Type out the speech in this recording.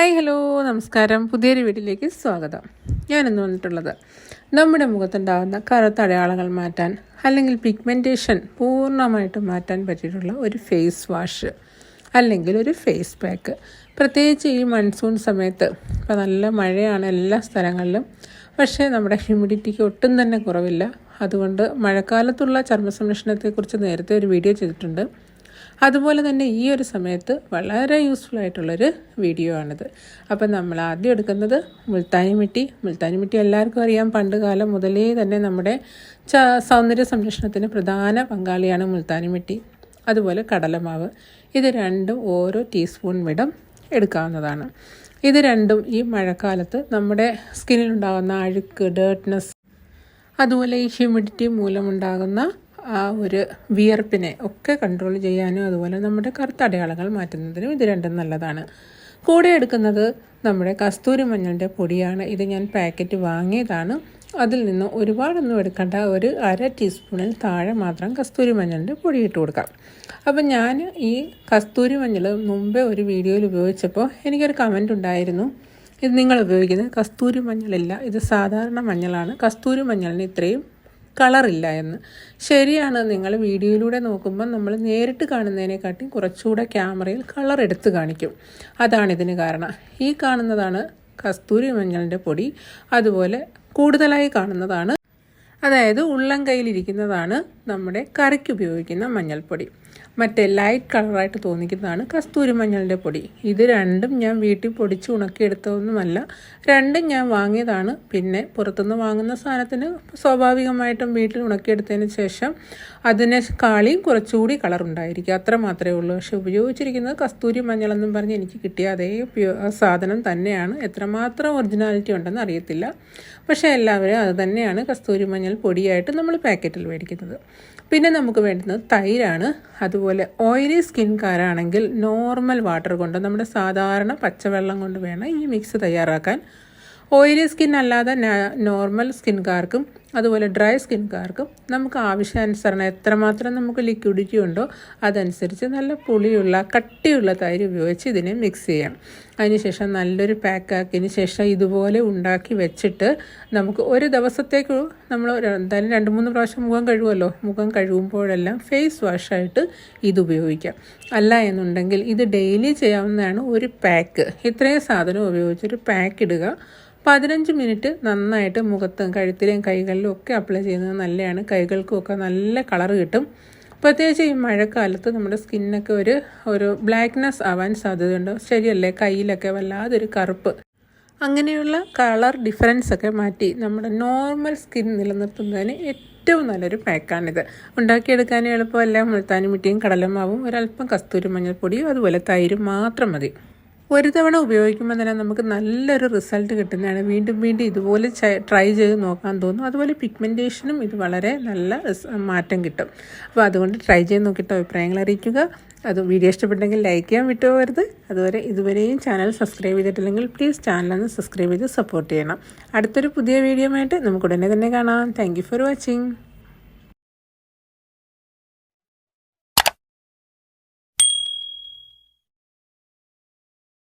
Hi hello നമസ്കാരം. പുതിയൊരു വീട്ടിലേക്ക് സ്വാഗതം. ഞാൻ ഇന്ന് വന്നിട്ടുള്ളത് നമ്മുടെ മുഖത്തുണ്ടാകുന്ന കറുത്ത അടയാളങ്ങൾ മാറ്റാൻ അല്ലെങ്കിൽ പിഗ്മെന്റേഷൻ പൂർണമായിട്ടും മാറ്റാൻ പറ്റിയിട്ടുള്ള ഒരു ഫേസ് വാഷ് അല്ലെങ്കിൽ ഒരു ഫേസ് പാക്ക് പ്രത്യേകിച്ച് ഈ മൺസൂൺ സമയത്ത് ഇപ്പോൾ നല്ല മഴയാണ് എല്ലാ സ്ഥലങ്ങളിലും. പക്ഷേ നമ്മുടെ ഹ്യൂമിഡിറ്റിക്ക് ഒട്ടും തന്നെ കുറവില്ല. അതുകൊണ്ട് മഴക്കാലത്തുള്ള ചർമ്മ സംരക്ഷണത്തെക്കുറിച്ച് നേരത്തെ ഒരു വീഡിയോ ചെയ്തിട്ടുണ്ട്. അതുപോലെ തന്നെ ഈ ഒരു സമയത്ത് വളരെ യൂസ്ഫുൾ ആയിട്ടുള്ളൊരു വീഡിയോ ആണിത്. അപ്പം നമ്മൾ ആദ്യം എടുക്കുന്നത് മുൾത്താനി മിട്ടി. മുൾത്താനി മിട്ടി എല്ലാവർക്കും അറിയാം. പണ്ട് കാലം മുതലേ തന്നെ നമ്മുടെ സൗന്ദര്യ സംരക്ഷണത്തിന് പ്രധാന പങ്കാളിയാണ് മുൾത്താനി മിട്ടി. അതുപോലെ കടലമാവ്. ഇത് രണ്ടും ഓരോ ടീസ്പൂൺ വീതം എടുക്കാവുന്നതാണ്. ഇത് രണ്ടും ഈ മഴക്കാലത്ത് നമ്മുടെ സ്കിന്നിലുണ്ടാകുന്ന അഴുക്ക് ഡേർട്ട്നെസ് അതുപോലെ ഈ ഹ്യൂമിഡിറ്റി മൂലമുണ്ടാകുന്ന ആ ഒരു വിയർപ്പിനെ ഒക്കെ കൺട്രോൾ ചെയ്യാനും അതുപോലെ നമ്മുടെ കറുത്ത അടയാളങ്ങൾ മാറ്റുന്നതിനും ഇത് രണ്ടും നല്ലതാണ്. കൂടെ എടുക്കുന്നത് നമ്മുടെ കസ്തൂരി മഞ്ഞളിന്റെ പൊടിയാണ്. ഇത് ഞാൻ പാക്കറ്റ് വാങ്ങിയതാണ്. അതിൽ നിന്ന് ഒരുപാടൊന്നും എടുക്കേണ്ട ഒരു അര ടീസ്പൂണിൽ താഴെ മാത്രം കസ്തൂരി മഞ്ഞളിന്റെ പൊടി ഇട്ട് കൊടുക്കാം. അപ്പം ഞാൻ ഈ കസ്തൂരി മഞ്ഞൾ മുമ്പേ ഒരു വീഡിയോയിൽ ഉപയോഗിച്ചപ്പോൾ എനിക്കൊരു കമന്റ് ഉണ്ടായിരുന്നു. ഇത് നിങ്ങൾ ഉപയോഗിക്കുന്നത് കസ്തൂരി മഞ്ഞളില്ല ഇത് സാധാരണ മഞ്ഞളാണ്. കസ്തൂരി മഞ്ഞളിന് ഇത്രയും കളറില്ല എന്ന്. ശരിയാണ് നിങ്ങൾ വീഡിയോയിലൂടെ നോക്കുമ്പോൾ നമ്മൾ നേരിട്ട് കാണുന്നതിനെക്കാട്ടി കുറച്ചുകൂടെ ക്യാമറയിൽ കളർ എടുത്ത് കാണിക്കും. അതാണ് ഇതിന് കാരണം. ഈ കാണുന്നതാണ് കസ്തൂരി മഞ്ഞളിന്റെ പൊടി അതുപോലെ കൂടുതലായി കാണുന്നതാണ് അതായത് ഉള്ളം കയ്യിലിരിക്കുന്നതാണ് നമ്മുടെ കറിക്ക് ഉപയോഗിക്കുന്ന മഞ്ഞൾപ്പൊടി. മറ്റേ ലൈറ്റ് കളറായിട്ട് തോന്നിക്കുന്നതാണ് കസ്തൂരി മഞ്ഞളിന്റെ പൊടി. ഇത് രണ്ടും ഞാൻ വീട്ടിൽ പൊടിച്ച് ഉണക്കിയെടുത്തതൊന്നുമല്ല. രണ്ടും ഞാൻ വാങ്ങിയതാണ്. പിന്നെ പുറത്തുനിന്ന് വാങ്ങുന്ന സാധനത്തിന് സ്വാഭാവികമായിട്ടും വീട്ടിൽ ഉണക്കിയെടുത്തതിന് ശേഷം അതിനെ കാളിയും കുറച്ചുകൂടി കളറുണ്ടായിരിക്കും അത്ര മാത്രമേ ഉള്ളൂ. പക്ഷെ ഉപയോഗിച്ചിരിക്കുന്നത് കസ്തൂരി മഞ്ഞളെന്നും പറഞ്ഞ് എനിക്ക് കിട്ടിയ അതേ സാധനം തന്നെയാണ്. എത്രമാത്രം ഒറിജിനാലിറ്റി ഉണ്ടെന്ന് അറിയത്തില്ല. പക്ഷേ എല്ലാവരും അത് തന്നെയാണ് കസ്തൂരി മഞ്ഞൾ പൊടിയായിട്ട് നമ്മൾ പാക്കറ്റിൽ മേടിക്കുന്നത്. പിന്നെ നമുക്ക് വേണ്ടുന്നത് തൈരാണ്. അതുപോലെ ഓയിലി സ്കിൻകാരാണെങ്കിൽ നോർമൽ വാട്ടർ കൊണ്ട് നമ്മുടെ സാധാരണ പച്ചവെള്ളം കൊണ്ട് വേണം ഈ മിക്സ് തയ്യാറാക്കാൻ. ഓയിലി സ്കിൻ അല്ലാതെ നോർമൽ സ്കിൻകാർക്കും അതുപോലെ ഡ്രൈ സ്കിൻകാർക്കും നമുക്ക് ആവശ്യാനുസരണം എത്രമാത്രം നമുക്ക് ലിക്വിഡിറ്റി ഉണ്ടോ അതനുസരിച്ച് നല്ല പുളിയുള്ള കട്ടിയുള്ള തൈര് ഉപയോഗിച്ച് ഇതിനെ മിക്സ് ചെയ്യാം. അതിനുശേഷം നല്ലൊരു പാക്കാക്കിയതിന് ശേഷം ഇതുപോലെ ഉണ്ടാക്കി വെച്ചിട്ട് നമുക്ക് ഒരു ദിവസത്തേക്ക് നമ്മൾ എന്തായാലും രണ്ട് മൂന്ന് പ്രാവശ്യം മുഖം കഴുകുമല്ലോ. മുഖം കഴുകുമ്പോഴെല്ലാം ഫേസ് വാഷായിട്ട് ഇത് ഉപയോഗിക്കാം. അല്ല എന്നുണ്ടെങ്കിൽ ഇത് ഡെയിലി ചെയ്യാവുന്നതാണ് ഒരു പാക്ക് ഇത്രയും സാധനം ഉപയോഗിച്ചൊരു പാക്ക് ഇടുക. പതിനഞ്ച് മിനിറ്റ് നന്നായിട്ട് മുഖത്തും കഴുത്തിലെയും കൈകളിലും ഒക്കെ അപ്ലൈ ചെയ്യുന്നത് നല്ലതാണ്. കൈകൾക്കും ഒക്കെ നല്ല കളർ കിട്ടും. പ്രത്യേകിച്ച് ഈ മഴക്കാലത്ത് നമ്മുടെ സ്കിന്നൊക്കെ ഒരു ഒരു ബ്ലാക്ക്നെസ് ആവാൻ സാധ്യതയുണ്ട്. ശരിയല്ലേ? കയ്യിലൊക്കെ വല്ലാതൊരു കറുപ്പ്. അങ്ങനെയുള്ള കളർ ഡിഫറൻസ് ഒക്കെ മാറ്റി നമ്മുടെ നോർമൽ സ്കിൻ നിലനിർത്തുന്നതിന് ഏറ്റവും നല്ലൊരു പാക്കാണിത് ഉണ്ടാക്കിയെടുക്കാൻ എളുപ്പമല്ല. മുൾത്താനി മിട്ടിയും കടലമാവും ഒരല്പം കസ്തൂരി മഞ്ഞൾപ്പൊടിയും അതുപോലെ തൈരും മാത്രം മതി. ഒരു തവണ ഉപയോഗിക്കുമ്പോൾ തന്നെ നമുക്ക് നല്ലൊരു റിസൾട്ട് കിട്ടുന്നതാണ്. വീണ്ടും വീണ്ടും ഇതുപോലെ ട്രൈ ചെയ്ത് നോക്കാൻ തോന്നും. അതുപോലെ പിഗ്മെന്റേഷനും ഇത് വളരെ നല്ല മാറ്റം കിട്ടും. അപ്പോൾ അതുകൊണ്ട് ട്രൈ ചെയ്ത് നോക്കിയിട്ട് അഭിപ്രായങ്ങൾ അറിയിക്കുക. അത് വീഡിയോ ഇഷ്ടപ്പെട്ടെങ്കിൽ ലൈക്ക് ചെയ്യാൻ വിട്ടുപോകരുത്. അതുവരെ ഇതുവരെയും ചാനൽ സബ്സ്ക്രൈബ് ചെയ്തിട്ടില്ലെങ്കിൽ പ്ലീസ് ചാനലൊന്ന് സബ്സ്ക്രൈബ് ചെയ്ത് സപ്പോർട്ട് ചെയ്യണം. അടുത്തൊരു പുതിയ വീഡിയോ ആയിട്ട് നമുക്ക് ഉടനെ തന്നെ കാണാം. Thank for watching